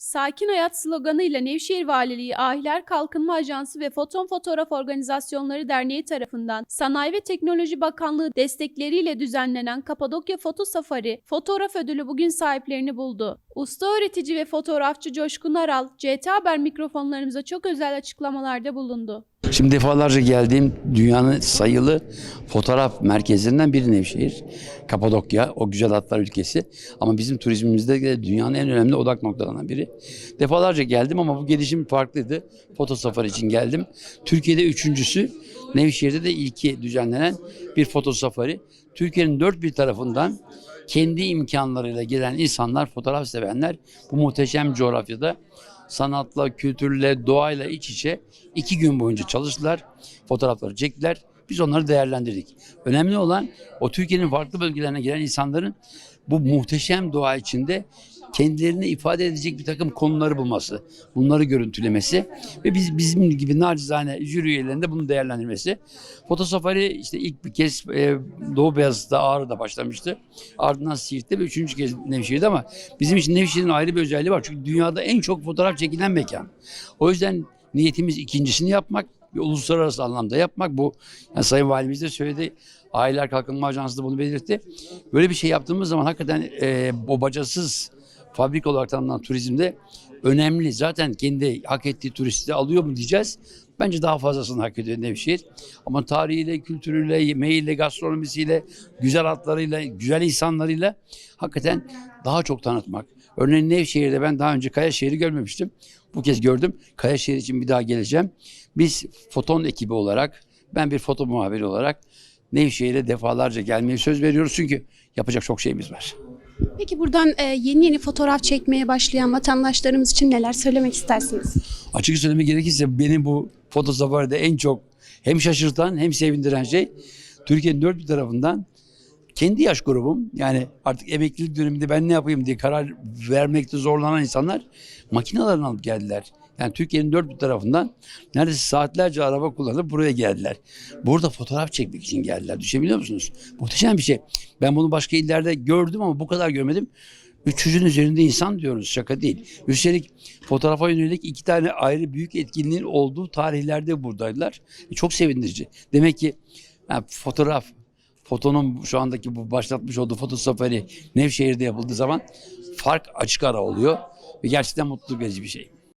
Sakin Hayat sloganıyla Nevşehir Valiliği Ahiler Kalkınma Ajansı ve Foton Fotoğraf Organizasyonları Derneği tarafından Sanayi ve Teknoloji Bakanlığı destekleriyle düzenlenen Kapadokya Foto Safari fotoğraf ödülü bugün sahiplerini buldu. Usta öğretici ve fotoğrafçı Coşkun Aral, CT Haber mikrofonlarımıza çok özel açıklamalarda bulundu. Şimdi defalarca geldiğim dünyanın sayılı fotoğraf merkezlerinden biri Nevşehir. Kapadokya, o güzel atlar ülkesi. Ama bizim turizmimizde de dünyanın en önemli odak noktalarından biri. Defalarca geldim ama bu gelişim farklıydı. Foto safari için geldim. Türkiye'de üçüncüsü, Nevşehir'de de ilki düzenlenen bir foto safari. Türkiye'nin dört bir tarafından kendi imkanlarıyla gelen insanlar, fotoğraf sevenler bu muhteşem coğrafyada sanatla, kültürle, doğayla iç içe iki gün boyunca çalıştılar. Fotoğrafları çektiler. Biz onları değerlendirdik. Önemli olan o Türkiye'nin farklı bölgelerine gelen insanların bu muhteşem doğa içinde kendilerini ifade edecek bir takım konuları bulması, bunları görüntülemesi ve biz bizim gibi nacizane jüri üyelerinde bunu değerlendirmesi. Foto safari işte ilk bir kez e, Doğu Beyazıt'ta Ağrı'da başlamıştı. Ardından Siirt'te ve üçüncü kez Nevşehir'de ama bizim için Nevşehir'in ayrı bir özelliği var. Çünkü dünyada en çok fotoğraf çekilen mekan. O yüzden niyetimiz ikincisini yapmak ve uluslararası anlamda yapmak. Bu yani Sayın Valimiz de söyledi. Aileler Kalkınma Ajansı da bunu belirtti. Böyle bir şey yaptığımız zaman hakikaten e, bobacasız fabrika olarak tanımlanan turizmde önemli. Zaten kendi hak ettiği turisti alıyor mu diyeceğiz. Bence daha fazlasını hak ediyor Nevşehir. Ama tarihiyle, kültürüyle, yemeğiyle, gastronomisiyle, güzel hatlarıyla, güzel insanlarıyla hakikaten daha çok tanıtmak. Örneğin Nevşehir'de ben daha önce Kayaşehir'i görmemiştim. Bu kez gördüm. Kayaşehir için bir daha geleceğim. Biz foton ekibi olarak, ben bir foto muhabiri olarak Nevşehir'e defalarca gelmeyi söz veriyoruz. Çünkü yapacak çok şeyimiz var. Peki buradan e, yeni yeni fotoğraf çekmeye başlayan vatandaşlarımız için neler söylemek istersiniz? Açık söylemek gerekirse beni bu foto safaride en çok hem şaşırtan hem sevindiren şey Türkiye'nin dört bir tarafından kendi yaş grubum yani artık emeklilik döneminde ben ne yapayım diye karar vermekte zorlanan insanlar makinelerini alıp geldiler. Yani Türkiye'nin dört bir tarafından neredeyse saatlerce araba kullanıp buraya geldiler. Burada fotoğraf çekmek için geldiler. Düşünebiliyor musunuz? Muhteşem bir şey. Ben bunu başka illerde gördüm ama bu kadar görmedim. 300'ün üzerinde insan diyoruz şaka değil. Üstelik fotoğrafa yönelik iki tane ayrı büyük etkinliğin olduğu tarihlerde buradaydılar. E, çok sevindirici. Demek ki yani fotoğraf, fotonun şu andaki bu başlatmış olduğu foto safari Nevşehir'de yapıldığı zaman fark açık ara oluyor ve gerçekten mutluluk verici bir şey.